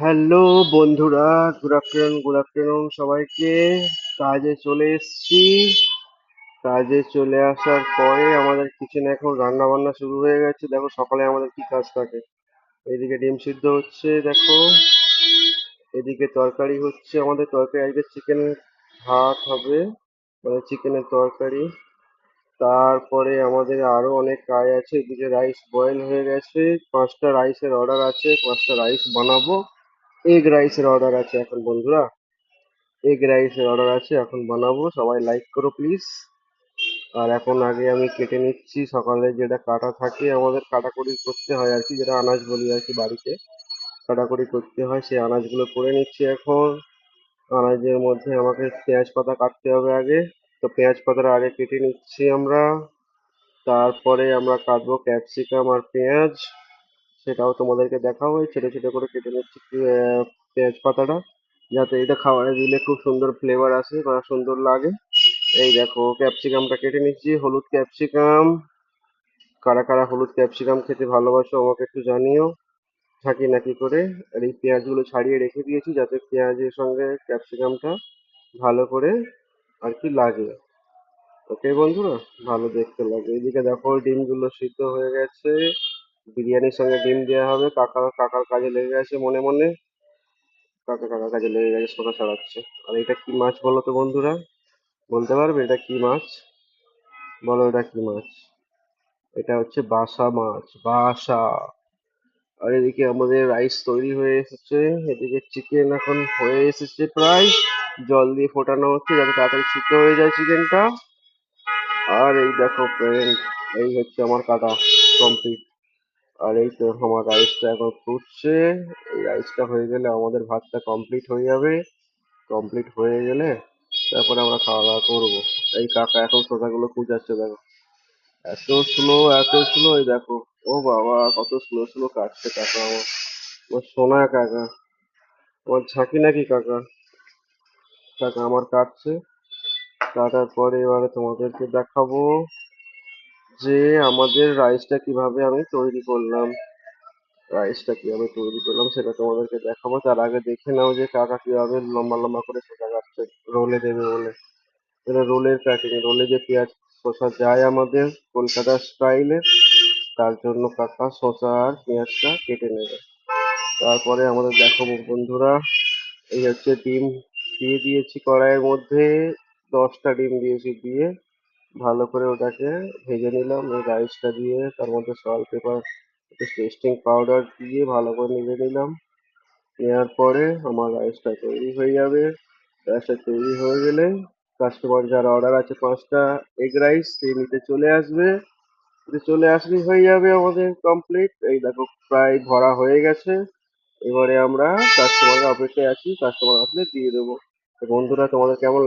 Hello বন্ধুরা good afternoon good afternoon সবাইকে। কাজে চলে এসেছি। কাজে চলে আসার পরে আমাদের কিচেনে এখন রান্না বান্না শুরু হয়ে গেছে। দেখো সকালে আমাদের কি কাজ থাকে। এদিকে ডিম সিদ্ধ হচ্ছে, দেখো। এদিকে তরকারি হচ্ছে, আমাদের তরকারি আজকে চিকেন ভাত হবে মানে চিকেনের তরকারি। তারপরে আমাদের আরও অনেক কাজ আছে। এদিকে রাইস বয়েল হয়ে গেছে। পাঁচটা রাইসের অর্ডার আছে, পাঁচটা রাইস বানাবো। এগ রাইসের অর্ডার আছে এখন বন্ধুরা। এগ রাইসের অর্ডার আছে, এখন বানাবো। সবাই লাইক করো প্লিজ আর এখন আগে আমি কেটে নিচ্ছি। সকালে যেটা কাটা থাকে, আমাদের কাটাকুটি করতে হয় আর কি, যেটা আনাজ বলি আর কি বাড়িতে। কাটাকুটি করতে হয়, সেই আনাজগুলো করে নিচ্ছি এখন। আনাজের মধ্যে আমাকে পেঁয়াজ পাতা কাটতে হবে আগে। তো পেঁয়াজ পাতাটা আগে কেটে নিচ্ছি আমরা। তারপরে আমরা কাটবো ক্যাপসিকাম আর পেঁয়াজ। সেটাও তোমাদেরকে দেখাবো এই ছোটো ছোটো করে কেটে নিচ্ছি পেঁয়াজ পাতাটা যাতে এটা খাবারে দিলে খুব সুন্দর ফ্লেভার আসে বা সুন্দর লাগে। এই দেখো ক্যাপসিকামটা কেটে নিচ্ছি। হলুদ ক্যাপসিকাম কারা কারা হলুদ ক্যাপসিকাম খেতে ভালোবাসো আমাকে একটু জানিও। থাকি নাকি করে? আর এই পেঁয়াজগুলো ছাড়িয়ে রেখে দিয়েছি যাতে পেঁয়াজের সঙ্গে ক্যাপসিকামটা ভালো করে আর কি লাগে। ওকে বন্ধুরা, ভালো দেখতে লাগে। এদিকে দেখো, ডিমগুলো সিদ্ধ হয়ে গেছে। বিরিয়ানির সঙ্গে ডিম দেওয়া হবে কাকা কাকার কাজে লেগে গেছে মনে মনে। কাকা, কাকার কাজে লেগে গেছে শোকা ছাড়াচ্ছে। আর এটা কি মাছ বলো তো বন্ধুরা? বলতে পারবে? এটা কি মাছ? বলো এটা কি মাছ? এটা হচ্ছে বাসা মাছ, বাসা। আর এদিকে আমাদের রাইস তৈরি হয়ে এসেছে। এদিকে চিকেন এখন হয়ে এসেছে প্রায়। জল দিয়ে ফোটানো হচ্ছে যাতে তাড়াতাড়ি সিদ্ধ হয়ে যায় চিকেনটা। আর এই দেখো ফ্রেন্ড এই হচ্ছে আমার কাটা কমপ্লিট আর এই তো আমার রাইসটা এখন ফুটছে। এই রাইসটা হয়ে গেলে আমাদের ভাতটা কমপ্লিট হয়ে যাবে। কমপ্লিট হয়ে গেলে তারপরে আমরা খাওয়া দাওয়া করব। এই কাকা এখন শসাগুলো কুচাচ্ছে দেখো। এত স্লো এত স্লো এই দেখো। ও বাবা, কত স্লো স্লো কাটছে কাকা আমার। আমার সোনা কাকা। আমার ঝাঁকি নাকি কাকা? কাকা আমার কাটছে। কাটার পরে এবারে তোমাদেরকে দেখাবো। যে আমাদের রাইসটা কীভাবে আমি তৈরি করলাম রাইসটা কীভাবে তৈরি করলাম সেটা তোমাদেরকে দেখাবো। তার আগে দেখে নাও যে কাকা কীভাবে লম্বা লম্বা করে শসা কাটছে, রোলে দেবে বলে। এটা রোলের প্যাকিং রোলে যে পেঁয়াজ শসা যায় আমাদের কলকাতা স্টাইলে তার জন্য কাকা শসা আর পেঁয়াজটা কেটে নেবে। তারপরে আমাদের দেখাবো বন্ধুরা, এই হচ্ছে ডিম, দিয়ে দিয়েছি কড়াইয়ের মধ্যে দশটা ডিম দিয়েছি দিয়ে ভালো করে ওটাকে ভেজে নিলাম। এই রাইসটা দিয়ে তার মধ্যে সল্ট পেপার টেস্টিং পাউডার দিয়ে ভালো করে নেড়ে নিলাম। নেওয়ার পরে আমার রাইসটা তৈরি হয়ে যাবে। রাইসটা তৈরি হয়ে গেলে কাস্টমার যার অর্ডার আছে পাঁচটা এগ রাইস সে নিতে চলে আসবে। চলে আসলেই হয়ে যাবে আমাদের কমপ্লিট এই দেখো, প্রায় ভরা হয়ে গেছে। এবারে আমরা কাস্টমারের অপেক্ষায় আছি। কাস্টমার আসলে দিয়ে দেবো। বন্ধুরা, তোমাদের কেমন